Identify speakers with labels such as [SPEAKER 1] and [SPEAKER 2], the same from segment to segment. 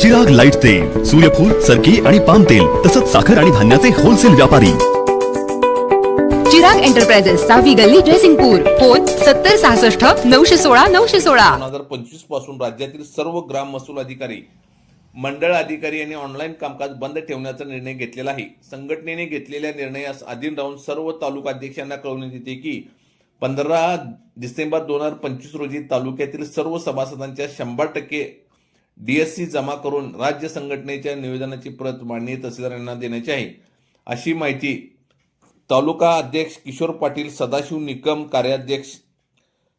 [SPEAKER 1] Chirag light तेल सूर्यफूल सरकी आणि पाम तेल तसंच साखर आणि धान्याचे होलसेल व्यापारी.
[SPEAKER 2] चिराग एंटरप्राइजेस सहावी गल्ली जयसिंगपूर. फोन सत्तर सहासष्ट नऊशे सोळा नऊशे सोळा.
[SPEAKER 3] दोन हजार पंचवीसपासून राज्यातील सर्व ग्राम महसूल अधिकारी मंडळ अधिकारी यांनी ऑनलाईन कामकाज बंद ठेवण्याचा निर्णय घेतलेला आहे. संघटनेने घेतलेल्या निर्णयास अधीन राहून सर्व तालुका अध्यक्षांना कळवण्यात येते की पंधरा डिसेंबर दोन हजार पंचवीस रोजी तालुक्यातील सर्व सभासदांच्या शंभर टक्के डीएससी जमा करून राज्य संघटनेच्या निवेदनाची प्रत मांडणी तहसीलदारांना देण्याची आहे. अशी माहिती तालुका अध्यक्ष किशोर पाटील सदाशिव निकम कार्याध्यक्ष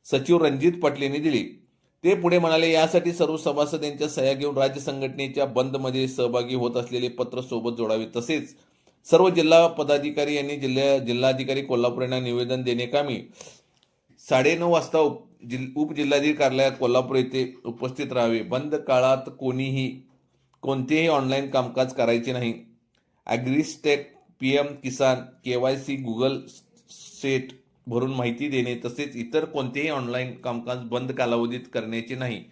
[SPEAKER 3] सचिव रणजित पाटील यांनी दिली. ते पुढे म्हणाले यासाठी सर्व सभासद यांच्या सह्या घेऊन राज्य संघटनेच्या बंदमध्ये सहभागी होत असलेले पत्र सोबत जोडावे तसेच सर्व जिल्हा पदाधिकारी यांनी जिल्हा जिल्हाधिकारी कोल्हापूर यांना निवेदन देणेकामी साडेनऊ वाजता उप जिल उपजिल्हाधिकारी कार्यालयात कोल्हापूर येथे उपस्थित राहावे. बंद काळात कोणीही कोणतेही ऑनलाईन कामकाज करायचे नाही. Agristack P M Kisan K Y C Google set भरून माहिती देणे तसेच इतर कोणतेही ऑनलाईन कामकाज बंद कालावधीत करण्याचे नाही.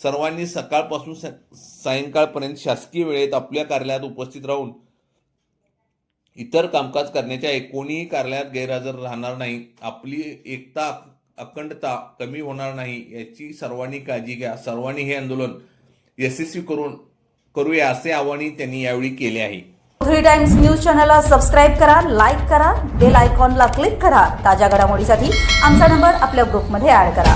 [SPEAKER 3] सर्वांनी सकाळपासून सायंकाळपर्यंत शासकीय वेळेत आपल्या कार्यालयात उपस्थित राहून इतर कामकाज करण्याच्या कोणीही कार्यालयात गैरहजर राहणार नाही. आपली एकता अखंडता कमी होणार नाही याची सर्वांनी काळजी घ्या. सर्वांनी हे आंदोलन यशस्वी करून करूया असे आवाहनही त्यांनी यावेळी केले आहे.
[SPEAKER 4] थ्री टाइम्स न्यूज चॅनलला सबस्क्राईब करा लाईक करा बेल आयकॉनला क्लिक करा. ताज्या घडामोडीसाठी आमचा नंबर आपल्या ग्रुपमध्ये ऍड करा.